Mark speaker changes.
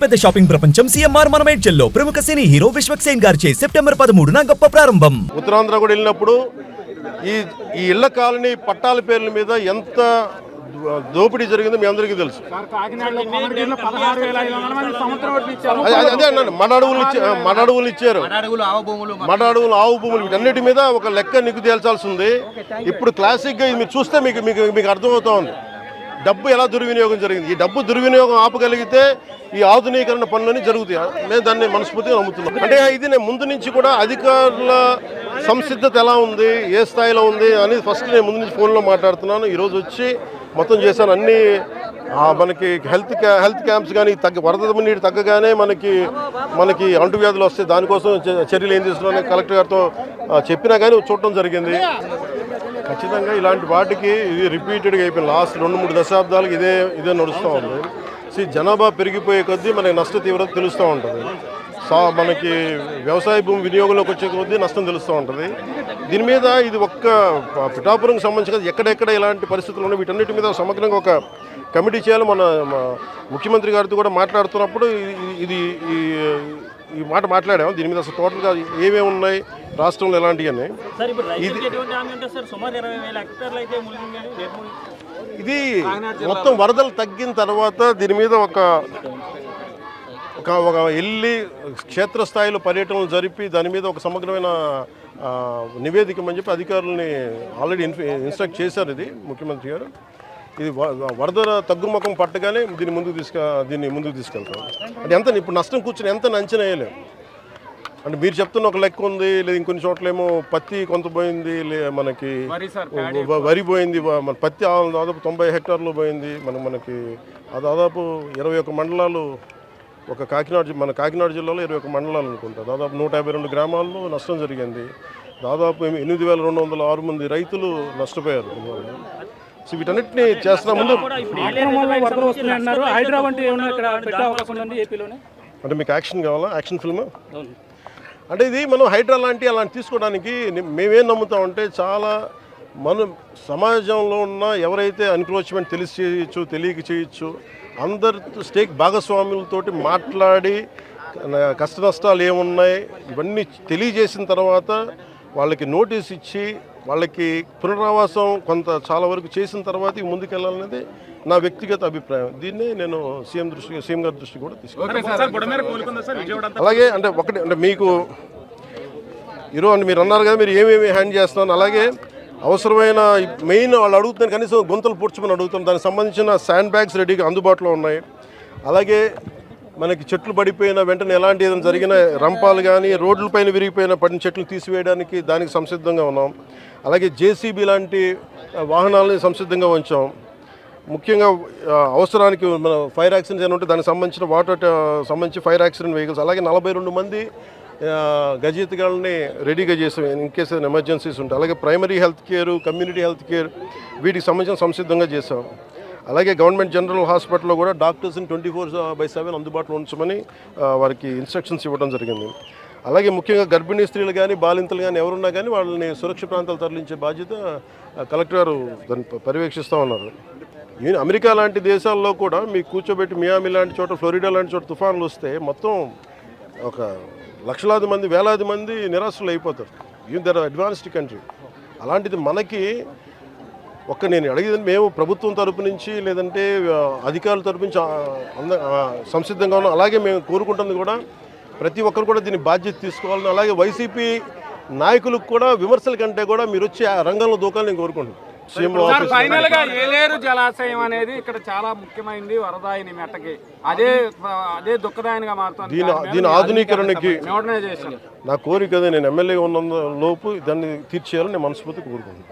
Speaker 1: పెద్ద షాపింగ్ ప్రపంచం సిఎంఆర్ మన మేడ్చల్లో ప్రముఖ సినీ హీరో విశ్వక్ సేన్ గారిచే సెప్టెంబర్ పదమూడున గొప్ప ప్రారంభం.
Speaker 2: ఉత్తరాంధ్ర కూడా వెళ్ళినప్పుడు ఈ ఈ ఇళ్ళ కాలనీ పట్టాల పేర్ల మీద ఎంత దోపిడీ జరిగిందో మీ అందరికీ తెలుసు. అదే అన్నాను మన అడవులు ఇచ్చా మన అడవులు ఇచ్చారు. మన అడవులు ఆవు భూములు వీటన్నిటి మీద ఒక లెక్క నీకు తేల్చాల్సి ఉంది. ఇప్పుడు క్లాసిక్గా ఇది మీరు చూస్తే మీకు మీకు మీకు అర్థమవుతా ఉంది. డబ్బు ఎలా దుర్వినియోగం జరిగింది? ఈ డబ్బు దుర్వినియోగం ఆపగలిగితే ఈ ఆధునీకరణ పనులన్నీ జరుగుతాయి? నేను దాన్ని మనస్ఫూర్తిగా నమ్ముతున్నాం. అంటే ఇది నేను ముందు నుంచి కూడా అధికారుల సంసిద్ధత ఎలా ఉంది? ఏ స్థాయిలో ఉంది? అనేది ఫస్ట్ నేను ముందు నుంచి ఫోన్లో మాట్లాడుతున్నాను. ఈరోజు వచ్చి మొత్తం చేశాను. అన్ని మనకి హెల్త్ క్యా హెల్త్ క్యాంప్స్ కానీ తగ్గ వరద నీరు తగ్గగానే మనకి మనకి అంటువ్యాధులు వస్తే దానికోసం చర్యలు ఏం తీసుకున్నారని కలెక్టర్ గారితో చెప్పినా కానీ చూడటం జరిగింది. ఖచ్చితంగా ఇలాంటి వాటికి ఇది రిపీటెడ్గా అయిపోయింది. లాస్ట్ రెండు మూడు దశాబ్దాలకు ఇదే ఇదే నడుస్తూ ఉంది. సో జనాభా పెరిగిపోయే కొద్దీ మనకి నష్ట తీవ్రత తెలుస్తూ ఉంటుంది. సా మనకి వ్యవసాయ భూమి వినియోగంలోకి వచ్చే కొద్దీ నష్టం తెలుస్తూ ఉంటుంది. దీని మీద ఇది ఒక్క పిఠాపురంకి సంబంధించి ఎక్కడెక్కడ ఇలాంటి పరిస్థితులు ఉన్నాయి వీటన్నిటి మీద సమగ్రంగా ఒక కమిటీ చేయాలి. మన ముఖ్యమంత్రి గారితో కూడా మాట్లాడుతున్నప్పుడు ఇది- ఇది ఈ మాట మాట్లాడాము. దీని మీద అసలు టోటల్గా ఏమేమి ఉన్నాయి రాష్ట్రంలో ఎలాంటివి
Speaker 3: రేపు మునిగి-
Speaker 2: ఇది మొత్తం వరదలు తగ్గిన తర్వాత దీని మీద ఒక ఒక ఒక వెళ్ళి క్షేత్రస్థాయిలో పర్యటనలు జరిపి దాని మీద ఒక సమగ్రమైన ఆ, నివేదిక అని చెప్పి అధికారులని ఆల్రెడీ ఇన్స్ట్రక్ట్ చేశారు ఇది ముఖ్యమంత్రి గారు. ఇది వరద తగ్గుముఖం పట్టగానే దీన్ని ముందుకు తీసుక దీన్ని ముందుకు తీసుకెళ్తాం. అంటే ఎంత ఇప్పుడు నష్టం కూర్చొని ఎంత అంచనా వేయలేము అంటే మీరు చెప్తున్న ఒక లెక్క ఉంది లేదు ఇంకొన్ని చోట్లేమో పత్తి కొంత పోయింది లే మనకి
Speaker 4: వరి
Speaker 2: పోయింది మన పత్తి దాదాపు తొంభై హెక్టార్లు పోయింది మన మనకి దాదాపు ఇరవై ఒక మండలాలు ఒక కాకినాడ మన కాకినాడ జిల్లాలో ఇరవై ఒక మండలాలు అనుకుంటా. దాదాపు నూట యాభై రెండు గ్రామాల్లో నష్టం జరిగింది. దాదాపు ఎనిమిది వేల రెండు వందల ఆరు మంది రైతులు నష్టపోయారు. సో వీటన్నిటిని చేస్తున్న ముందు
Speaker 4: అంటే
Speaker 2: మీకు యాక్షన్ కావాలా యాక్షన్ ఫిల్మ్ అంటే ఇది మనం హైడ్రా లాంటి అలాంటి తీసుకోవడానికి మేమేం నమ్ముతామంటే చాలా మనం సమాజంలో ఉన్న ఎవరైతే ఎన్క్రోచ్మెంట్ తెలిసి చేయొచ్చు తెలియక చేయొచ్చు అందరి స్టేక్ భాగస్వాములతోటి మాట్లాడి కష్ట నష్టాలు ఏమున్నాయి ఇవన్నీ తెలియజేసిన తర్వాత వాళ్ళకి నోటీస్ ఇచ్చి వాళ్ళకి పునరావాసం కొంత చాలా వరకు చేసిన తర్వాత ఇక ముందుకెళ్ళాలనేది నా వ్యక్తిగత అభిప్రాయం. దీన్ని నేను సీఎం దృష్టి సీఎం గారి దృష్టి కూడా తీసుకున్నాను. అలాగే అంటే ఒకటి అంటే మీకు ఈరోజు మీరు అన్నారు కదా మీరు ఏమేమి హ్యాండ్ చేస్తున్నారు అలాగే అవసరమైన మెయిన్ వాళ్ళు అడుగుతున్నారు కనీసం గుంతలు పూడ్చమని అడుగుతున్నారు. దానికి సంబంధించిన శాండ్ బ్యాగ్స్ రెడీగా అందుబాటులో ఉన్నాయి. అలాగే మనకి చెట్లు పడిపోయిన వెంటనే ఎలాంటి ఏదైనా జరిగిన రంపాలు కానీ రోడ్లపైన విరిగిపోయిన పడిన చెట్లు తీసివేయడానికి దానికి సంసిద్ధంగా ఉన్నాం. అలాగే జేసీబీ లాంటి వాహనాలని సంసిద్ధంగా ఉంచాం. ముఖ్యంగా అవసరానికి మన ఫైర్ యాక్సిడెంట్స్ ఏమైనా ఉంటే దానికి సంబంధించిన వాటర్ సంబంధించి ఫైర్ యాక్సిడెంట్ వెహికల్స్ అలాగే నలభై రెండు మంది ఆ, గజయితగాళ్ళని రెడీగా చేసాం ఇన్ కేస్ ఏదైనా ఎమర్జెన్సీస్ ఉంటాయి అలాగే primary health care community health care వీటికి సంబంధించిన సంసిద్ధంగా చేసాం. అలాగే గవర్నమెంట్ జనరల్ హాస్పిటల్లో కూడా డాక్టర్స్ని ట్వంటీ ఫోర్ బై సెవెన్ అందుబాటులో ఉంచమని వారికి ఇన్స్ట్రక్షన్స్ ఇవ్వడం జరిగింది. అలాగే ముఖ్యంగా గర్భిణీ స్త్రీలు కానీ బాలింతలు కానీ ఎవరున్నా కానీ వాళ్ళని సురక్షిత ప్రాంతాలు తరలించే బాధ్యత కలెక్టర్ గారు దాన్ని పర్యవేక్షిస్తూ ఉన్నారు. అమెరికా లాంటి దేశాల్లో కూడా మీకు కూర్చోబెట్టి మియామి లాంటి చోట ఫ్లోరిడా లాంటి చోట తుఫాన్లు వస్తే మొత్తం ఒక లక్షలాది మంది వేలాది మంది నిరాశలు అయిపోతారు ఈవెన్ దర్ అడ్వాన్స్డ్ కంట్రీ. అలాంటిది మనకి ఒక్క నేను అడిగేది మేము ప్రభుత్వం తరపు నుంచి లేదంటే అధికారుల తరపు నుంచి అంద సంసిద్ధంగా ఉన్నాం. అలాగే మేము కోరుకుంటుంది కూడా ప్రతి ఒక్కరు కూడా దీన్ని బాధ్యత తీసుకోవాలని అలాగే వైసీపీ నాయకులకు కూడా విమర్శల కంటే కూడా మీరు వచ్చి ఆ రంగంలో దూకాలని నేను కోరుకుంటున్నాను.
Speaker 4: ఫైనల్గా ఏలేరు జలాశయం అనేది ఇక్కడ చాలా ముఖ్యమైనది వరదాయిని మెట్టకి. అదే అదే దుఃఖదాయనిగా మారుతుంది
Speaker 2: దీని దీని ఆధునీకరణకి నా కోరిక నేను ఎమ్మెల్యే ఉన్న లోపు దాన్ని తీర్చేయాలని నేను మనస్ఫూర్తి కోరుకుంటున్నాను.